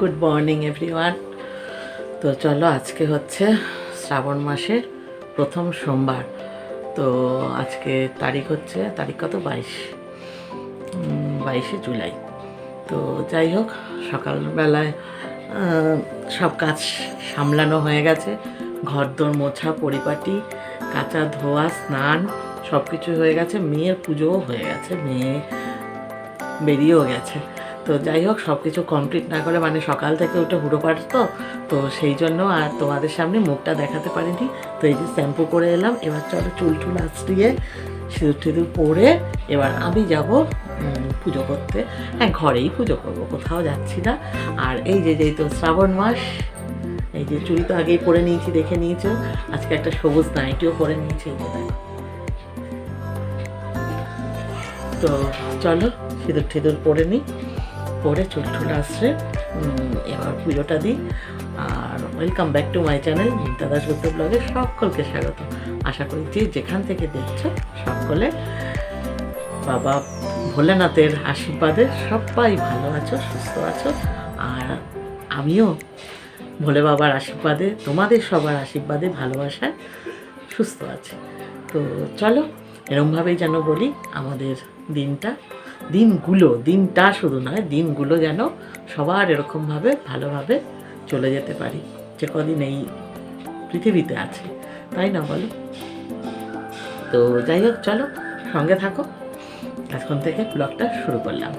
Good morning, everyone. তো চলো, আজকে হচ্ছে শ্রাবণ মাসের প্রথম সোমবার। তো আজকে তারিখ হচ্ছে, তারিখ কত? বাইশ। বাইশে জুলাই। তো যাই হোক, সকালবেলায় সব কাজ সামলানো হয়ে গেছে। ঘরদোর মোছা, পরিপাটি, কাঁচা ধোয়া, স্নান সব কিছু হয়ে গেছে। মেয়ের পুজোও হয়ে গেছে। মেয়ে বেরিয়েও গেছে। তো যাই হোক সব কিছু কমপ্লিট না করে মানে সকাল থেকে ওটা হুড়ো পারতো তো সেই জন্য আর তোমাদের সামনে মুখটা দেখাতে পারিনি। তো এই যে শ্যাম্পু করে এলাম, এবার চলো চুল টুল আশ্রিয়ে সিঁদুর টিঁদুর পরে এবার আমি যাব পুজো করতে। হ্যাঁ ঘরেই পুজো করব, কোথাও যাচ্ছি না। আর এই যে যেই তো শ্রাবণ মাস, এই যে চুড়ি তো আগেই পরে নিয়েছি, দেখে নিয়েছো। আজকে একটা সবুজ নাইটিও পরে নিয়েছি তো চলো, সিঁদুর টিঁদুর পরে নিই। পরে টুল আসছে। এবার পুজোটা দিই। আর welcome back to my channel Dada Satya ব্লগে সকলকে স্বাগত। আশা করি যে যেখান থেকে দেখছ সকলে বাবা ভোলেনাথের আশীর্বাদে সবাই ভালো আছো, সুস্থ আছো। আর আমিও ভোলে বাবার আশীর্বাদে, তোমাদের সবার আশীর্বাদে, ভালোবাসায় সুস্থ আছি। তো চলো, এরমভাবেই যেন বলি আমাদের দিনটা। দিনগুলো, দিনটা শুধু নয়, দিনগুলো যেন সবার এরকমভাবে, ভালোভাবে চলে যেতে পারি। যে কদিন এই পৃথিবীতে আছে, তাই না বলো? তো যাই হোক, চলো সঙ্গে থাকো। এখন থেকে ব্লগটা শুরু করলাম।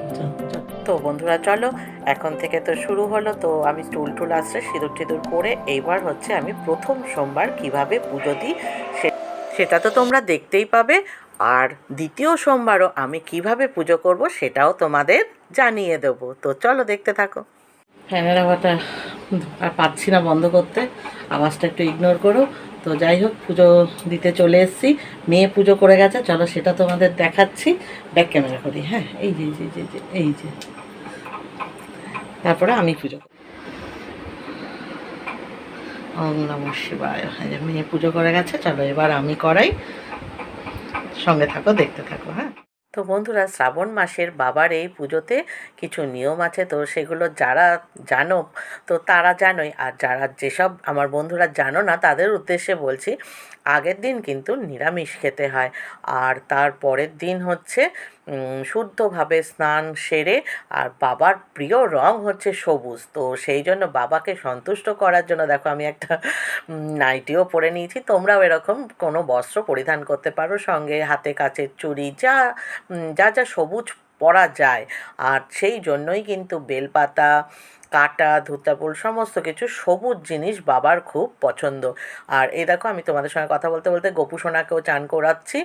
তো বন্ধুরা, চলো, এখন থেকে তো শুরু হলো, তো আমি টুল টুল আসছে, সিঁদুর টিঁদুর করে এইবার হচ্ছে আমি প্রথম সোমবার কীভাবে পুজো দিই সেটা তো তোমরা দেখতেই পাবে। আর দ্বিতীয় সোমবারও আমি কীভাবে পুজো করব সেটাও তোমাদের জানিয়ে দেবো। তো চলো দেখতে থাকো। ফ্যানের আওয়াজটা আর পাচ্ছি না বন্ধ করতে আওয়াজটা একটু ইগনোর করো। তো যাই হোক পুজো দিতে চলে এসেছি। মেয়ে পুজো করে গেছে চলো সেটা তোমাদের দেখাচ্ছি। ব্যাক ক্যামেরা করি হ্যাঁ? এই যে এই যে, এই যে, তারপরে আমি পুজো। ওম নম শিবায়। মেয়ে পুজো করে গেছে চলো এবার আমি করাই। সঙ্গে থাকো, দেখতে থাকো হ্যাঁ। তো বন্ধুরা, শ্রাবণ মাসের বাবার এই পুজোতে কিছু নিয়ম আছে, তো সেগুলো যারা জানো, তো তারা জানোই। আর যারা যেসব আমার বন্ধুরা জানো না, তাদের উদ্দেশ্যে বলছি, আগের দিন কিন্তু নিরামিষ খেতে হয়। আর তার পরের দিন হচ্ছে শুদ্ধভাবে স্নান সেরে আর বাবার প্রিয় রং হচ্ছে সবুজ। তো সেই জন্য বাবাকে সন্তুষ্ট করার জন্য, দেখো আমি একটা নাইটিও পরে নিয়েছি, তোমরাও এরকম কোনো বস্ত্র পরিধান করতে পারো সঙ্গে, হাতে কাচের চুড়ি, যা যা যা সবুজ পরা যায়। আর সেই জন্যই কিন্তু বেলপাতা, কাটা ধুতাপুল সমস্ত কিছু সবুজ জিনিস বাবার খুব পছন্দ। আর এই দেখো আমি তোমাদের সঙ্গে কথা বলতে বলতে গোপু সোনাকেও চান করাচ্ছি।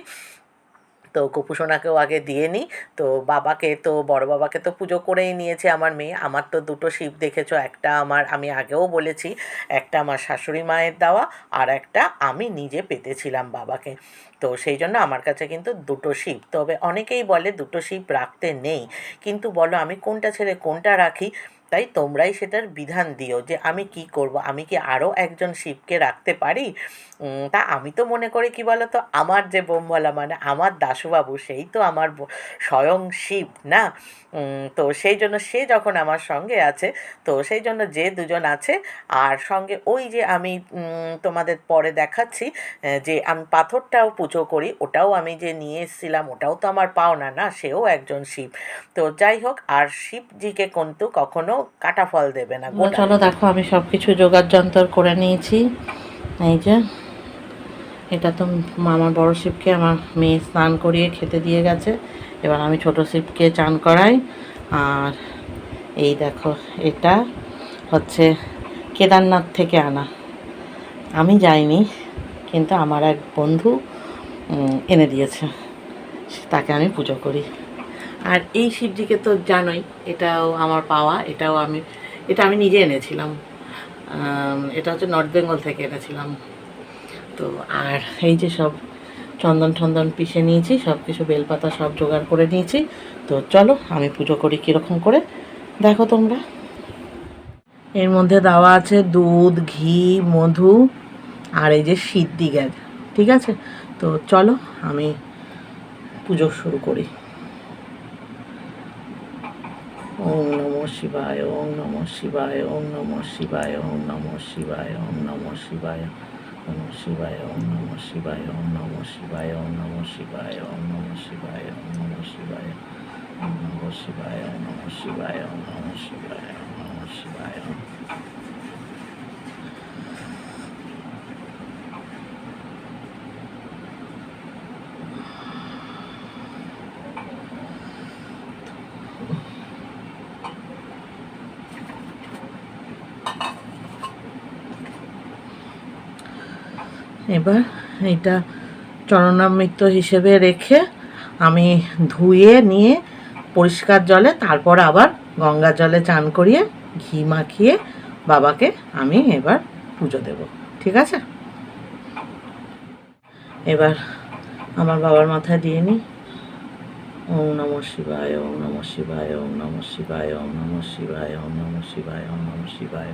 তো গোপুসোনাকেও আগে দিয়ে নিই তো বাবাকে তো, বড় বাবাকে তো পুজো করেই নিয়েছে আমার মেয়ে। আমার তো দুটো শিব দেখেছ, একটা আমার আমি আগেও বলেছি, একটা আমার শাশুড়ি মায়ের দেওয়া আর একটা আমি নিজে পেতেছিলাম বাবাকে। তো সেই জন্য আমার কাছে কিন্তু দুটো শিব। তবে অনেকেই বলে দুটো শিব রাখতে নেই। কিন্তু বলো আমি কোনটা ছেড়ে কোনটা রাখি? তাই তোমরাই সেটার বিধান দিও যে আমি কি করব? আমি কি আরও একজন শিবকে রাখতে পারি? তা আমি তো মনে করি কি বলো তো আমার যে বোমওয়ালা মানে আমার দাশুবাবু, সেই তো আমার স্বয়ং শিব, না? তো সেই জন্য সে যখন আমার সঙ্গে আছে, তো সেই জন্য যে দুজন আছে, আর সঙ্গে ওই যে আমি তোমাদের পরে দেখাচ্ছি যে আমি পাথরটাও পুজো করি, ওটাও আমি যে নিয়ে এসেছিলাম, ওটাও তো আমার পাওনা, না? সেও একজন শিব। তো যাই হোক, আর শিবজিকে কিন্তু কখনো কাটা ফল দেবে না চলো দেখো, আমি সব কিছু জোগাড় যন্ত্র করে নিয়েছি। এই যে, এটা তো আমার বড় শিবকে, আমার মেয়ে স্নান করিয়ে খেতে দিয়ে গেছে। এবার আমি ছোট শিবকে চান করাই। আর এই দেখো, এটা হচ্ছে কেদারনাথ থেকে আনা। আমি যাইনি, কিন্তু আমার এক বন্ধু এনে দিয়েছে। তাকে আমি পুজো করি। আর এই শিবজিকে তো জানোই, এটাও আমার পাওয়া, এটাও আমি, এটা আমি নিজে এনেছিলাম। এটা হচ্ছে নর্থ বেঙ্গল থেকে এনেছিলাম। তো আর এই যে সব চন্দন টন্দন পিষে নিয়েছি, সব কিছু বেলপাতা সব জোগাড় করে নিয়েছি। তো চলো, আমি পুজো করি কীরকম করে। দেখো তোমরা। এর মধ্যে দেওয়া আছে দুধ, ঘি, মধু আর এই যে সিদ্ধি গ্যাস ঠিক আছে? তো চলো, আমি পুজো শুরু করি। ওম নমঃ শিবায় ওম নম শিবায় ওম নম শিবায় ওম নম শিবায় ওম নম শিবায় ওম শিবায় ওম নম শিবায় ওম নম শিবায় ওম নম শিবায় ওম নম শিবায় ওম নম শিবায় ওম নম শিবায় ওম নম শিবায় ওম নম শিবায় ওম নম শিবায় ওম এবার এটা চরণামৃত হিসেবে রেখে আমি ধুয়ে নিয়ে পরিষ্কার জলে তারপর আবার গঙ্গা জলে চান করিয়ে ঘি মাখিয়ে বাবাকে আমি এবার পুজো দেব। ঠিক আছে? এবার আমার বাবার মাথায় দিয়ে নিই। ওম নম শিবায়, ওম নম শিবায়, ওম নম শিবায়, ওম নম শিবায়, ওম নম শিবায়, ওম নম শিবায়।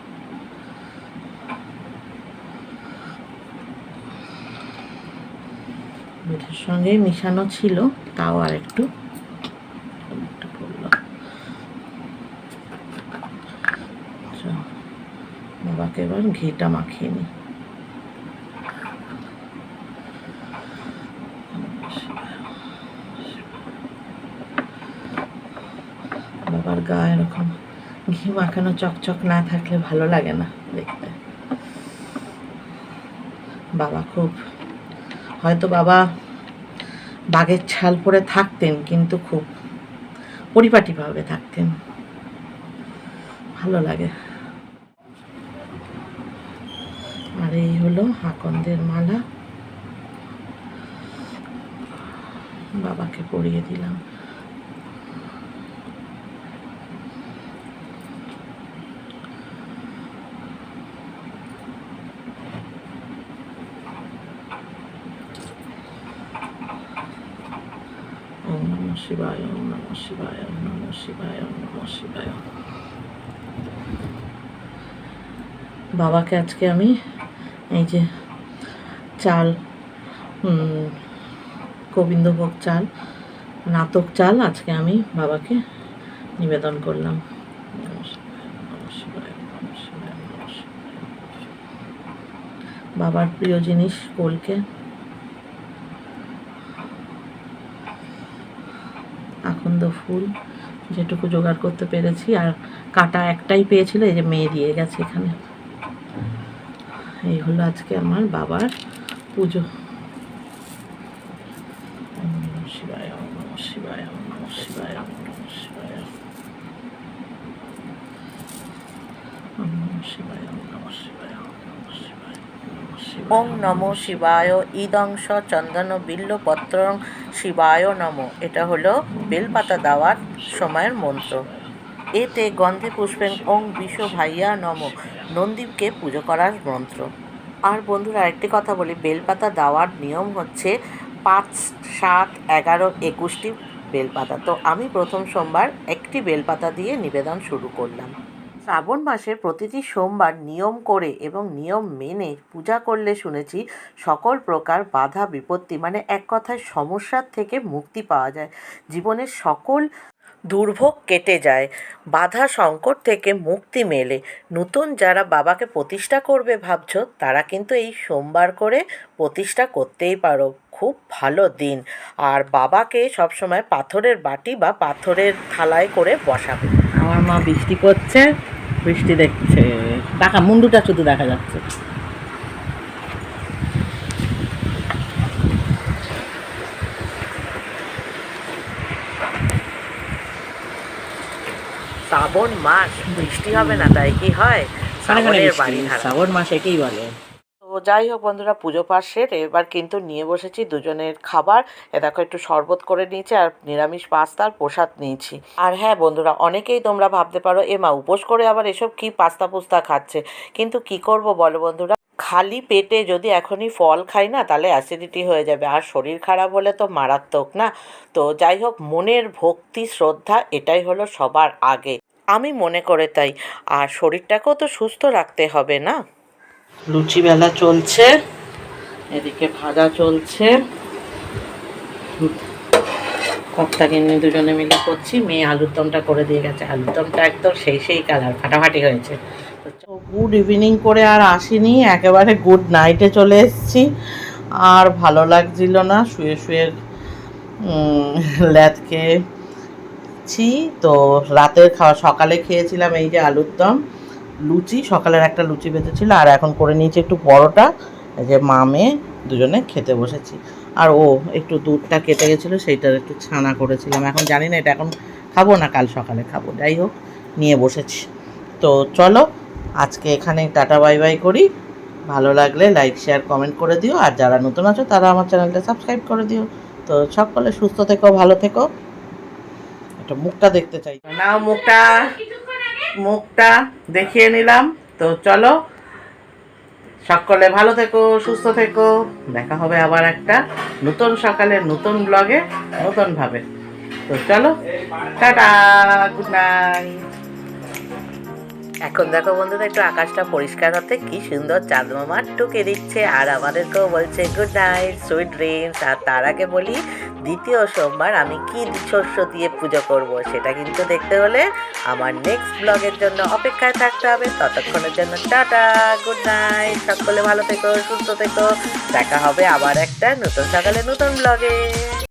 দুধের সঙ্গেই মিশানো ছিল তাও আর একটু আচ্ছা, বাবাকে এবার ঘিটা মাখিয়ে নিই বাবার গা এরকম ঘি মাখানো চকচক না থাকলে ভালো লাগে না দেখতে। বাবা খুব হয়তো বাবা বাঘের ছাল পরে থাকতেন, কিন্তু খুব পরিপাটিভাবে থাকতেন। ভালো লাগে। আর এই হলো আকন্দের মালা। বাবাকে পরিয়ে দিলাম ওম নম শিবায় নম শিবায় নম শিবায় নম শিবায় বাবাকে আজকে আমি এই যে চাল গোবিন্দভোগ চাল, নাতক চাল আজকে আমি বাবাকে নিবেদন করলাম। বাবার প্রিয় জিনিস কোলকে। আকন্দ ফুল যেটুকু জোগাড় করতে পেরেছি। আর কাটা একটাই পেয়েছিল, এই যে মেয়ে দিয়ে গেছে এখানে। এই হলো আজকে আমার বাবার পুজো। ওং নমো শিবায় ইদংশ চন্দন বিল্লপত্রং শিবায় নম। এটা হলো বেলপাতা দেওয়ার সময়ের মন্ত্র। এতে গন্ধে পুষ্পেন ওং বিষ ভাইয়া নম। নন্দীপকে পুজো করার মন্ত্র। আর বন্ধুরা, আরেকটি কথা বলি, বেলপাতা দেওয়ার নিয়ম হচ্ছে পাঁচ, সাত, এগারো, একুশটি বেলপাতা। তো আমি প্রথম সোমবার একটি বেলপাতা দিয়ে নিবেদন শুরু করলাম। শ্রাবণ মাসের প্রতিটি সোমবার নিয়ম করে এবং নিয়ম মেনে পূজা করলে শুনেছি সকল প্রকার বাধা বিপত্তি মানে এক কথায় সমস্যার থেকে মুক্তি পাওয়া যায়। জীবনের সকল দুর্ভোগ কেটে যায়, বাধা সংকট থেকে মুক্তি মেলে। নতুন যারা বাবাকে প্রতিষ্ঠা করবে ভাবছ, তারা কিন্তু এই সোমবার করে প্রতিষ্ঠা করতেই পারো। খুব ভালো দিন। আর বাবাকে সবসময় পাথরের বাটি বা পাথরের থালায় করে বসাবে। আমার মা বৃষ্টি করছে। বৃষ্টি দেখছে। দেখা মুন্ডুটা শুধু দেখা যাচ্ছে। শ্রাবণ মাস বৃষ্টি হবে না তাই কি হয়? শ্রাবণ মাস একেই বলে। যাই হোক বন্ধুরা, পুজো পাঠ শেষ এবার কিন্তু নিয়ে বসেছি দুজনের খাবার। এ দেখো, একটু শরবত করে নিয়েছি আর নিরামিষ পাস্তা আর প্রসাদ নিয়েছি। আর হ্যাঁ বন্ধুরা, অনেকেই তোমরা ভাবতে পারো, এ মা, উপোস করে আবার এসব কি পাস্তা পুস্তা খাচ্ছে? কিন্তু কি করব বলো বন্ধুরা, খালি পেটে যদি এখনই ফল খাই না, তাহলে অ্যাসিডিটি হয়ে যাবে। আর শরীর খারাপ হলে তো মারাত্মক না। তো যাই হোক, মনের ভক্তি, শ্রদ্ধা, এটাই হলো সবার আগে। আমি মনে করে তাই। আর শরীরটাকেও তো সুস্থ রাখতে হবে না? লুচি বেলা চলছে, এদিকে ভাজা চলছে। কর্তাকে নিয়ে দুজনে মিলে করছি, মেয়ে আলুর দমটা করে দিয়ে গেছে। আলুর দমটা একদম সেই সেই কালার ফাটাফাটি হয়েছে। গুড ইভিনিং করে আর আসিনি, একেবারে গুড নাইটে চলে এসেছি। আর ভালো লাগছিল না, শুয়ে শুয়ে ল্যাদ খেয়েছি। তো রাতের খাওয়া, সকালে খেয়েছিলাম এই যে আলুর দম। লুচি, সকালের একটা লুচি বেঁচেছিল আর এখন করে নিয়েছি একটু পরোটা। যে মামে দুজনে খেতে বসেছি। আর ও একটু দুধটা কেটে গেছিল, সেইটার একটু ছানা করেছিলাম। এখন জানি না এটা এখন খাব না, কাল সকালে খাব। যাই হোক, নিয়ে বসেছি। তো চলো, আজকে এখানেই টাটা, বাই বাই করি। ভালো লাগলে লাইক, শেয়ার, কমেন্ট করে দিও। আর যারা নতুন আছো, তারা আমার চ্যানেলটা সাবস্ক্রাইব করে দিও। তো সকলে সুস্থ থেকো, ভালো থেকো। একটা মুখটা দেখতে চাই। নাও মুখটা। মুখটা দেখিয়ে নিলাম। তো চলো, সকলে ভালো থেকো, সুস্থ থেকো। দেখা হবে আবার একটা নতুন সকালে, নতুন ব্লগে নতুনভাবে। তো চলো, টাটা গুড নাইট এখন দেখো বন্ধুরা, একটু আকাশটা পরিষ্কার হতে কি সুন্দর চাঁদ মামা টুকে দিচ্ছে। আর আমাদেরকেও বলছে গুড নাইট সুইট ড্রিমস আর তার আগে বলি, দ্বিতীয় সোমবার আমি কি শস্য দিয়ে পুজো করব সেটা কিন্তু দেখতে হলে আমার নেক্সট ব্লগের জন্য অপেক্ষায় থাকতে হবে। ততক্ষণের জন্য টাটা গুড নাইট সকলে ভালো থেকো, সুস্থ থেকো। দেখা হবে আবার একটা নতুন সকালে নতুন ব্লগে